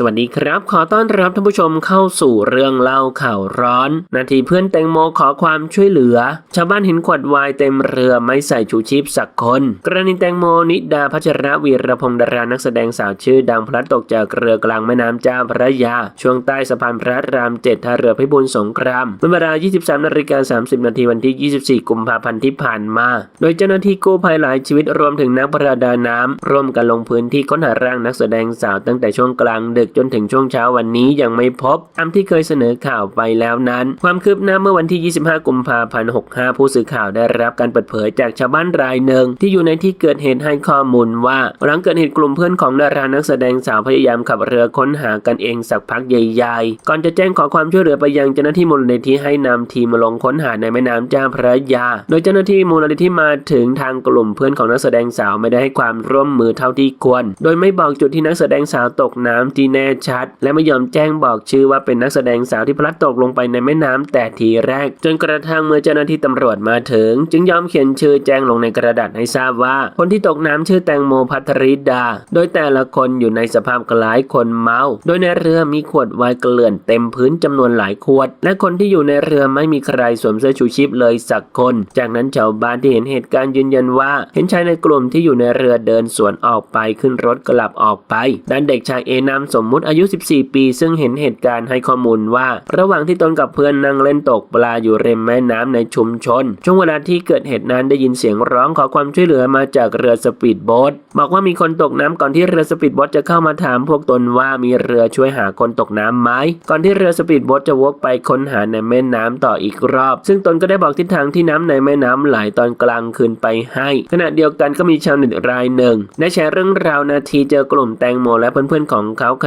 สวัสดีครับ ขอต้อนรับท่านผู้ชมเข้าสู่เรื่องเล่าข่าวร้อน นาทีเพื่อนแตงโมขอความช่วยเหลือ ชาวบ้านเห็นขวดวายเต็มเรือไม่ใส่ชูชีพสักคน กรณีแตงโมนิดาพัชรวีรพงศ์ดารานักแสดงสาวชื่อดังพลัดตกจากเรือกลางแม่น้ำเจ้าพระยา ช่วงใต้สะพานพระรามเจ็ดท่าเรือพิบูลสงครามเมื่อเวลา 23นาฬิกา30 นาทีวันที่ 24 กุมภาพันธ์ที่ผ่านมา โดยเจ้าหน้าที่กู้ภัยหลายชีวิตรวมถึงนักประดาน้ำร่วมกันลงพื้นที่ค้นหาร่างนักแสดงสาวตั้งแต่ช่วงกลางดึกจนถึงช่วงเช้าวันนี้ยังไม่พบตามที่เคยเสนอข่าวไปแล้วนั้น ความคืบหน้าเมื่อวันที่ 25 กุมภาพันธ์ 65 ผู้สื่อข่าวได้รับการเปิดเผยจากชาวบ้านรายหนึ่ง ที่อยู่ในที่เกิดเหตุให้ข้อมูลว่า หลังเกิดเหตุกลุ่มเพื่อนของดารานักแสดงสาวพยายามขับเรือค้นหากันเองสักพักใหญ่ๆ ก่อนจะแจ้งขอความช่วยเหลือไปยังเจ้าหน้าที่มูลนิธิให้นำทีมมาลงค้นหาในแม่น้ำเจ้าพระยา โดยเจ้าหน้าที่มูลนิธิมาถึงทางกลุ่มเพื่อนของนักแสดงสาวไม่ได้ให้ความร่วมมือเท่าที่ควร โดยไม่บอกจุดที่นักแสดงสาวตกน้ำที่แน่ชัด และไม่ยอมแจ้งบอกชื่อว่าเป็นนักแสดงสาวที่พลัดตกลงไปในแม่น้ำแต่ทีแรก จนกระทั่งเมื่อเจ้าหน้าที่ตำรวจมาถึง จึงยอมเขียนชื่อแจ้งลงในกระดาษให้ทราบว่า คนที่ตกน้ำชื่อแตงโมพัทริดา โดยแต่ละคนอยู่ในสภาพคล้ายคนเมา โดยในเรือมีขวดไวน์เกลื่อนเต็มพื้นจำนวนหลายขวด และคนที่อยู่ในเรือไม่มีใครสวมเสื้อชูชีพเลยสักคน จากนั้นชาวบ้านที่เห็นเหตุการณ์ยืนยันว่า เห็นชายในกลุ่มที่อยู่ในเรือเดินสวนออกไปขึ้นรถกลับออกไปด้านเด็กชายเอนามสมมุติอายุ 14 ปี ซึ่งเห็นเหตุการณ์ให้ข้อมูลว่า ระหว่างที่ตนกับเพื่อนนั่งเล่นตกปลาอยู่ริมแม่น้ำในชุมชน ช่วงเวลาที่เกิดเหตุนั้นได้ยินเสียงร้องขอความช่วยเหลือมาจากเรือสปีดโบ๊ทบอกว่ามีคนตกน้ำก่อนที่เรือสปีดโบ๊ทจะเข้ามาถามพวกตนว่ามีเรือช่วยหาคนตกน้ำไหมก่อนที่เรือสปีดโบ๊ทจะวกไปค้นหาในแม่น้ำต่ออีกรอบ ซึ่งตนก็ได้บอกทิศทางที่น้ำในแม่น้ำไหลตอนกลางคืนไปให้ ขณะเดียวกันก็มีชาวเน็ตรายหนึ่งได้แชร์เรื่องราวนาทีเจอกลุ่มแตงโมและเพื่อนๆของเขาข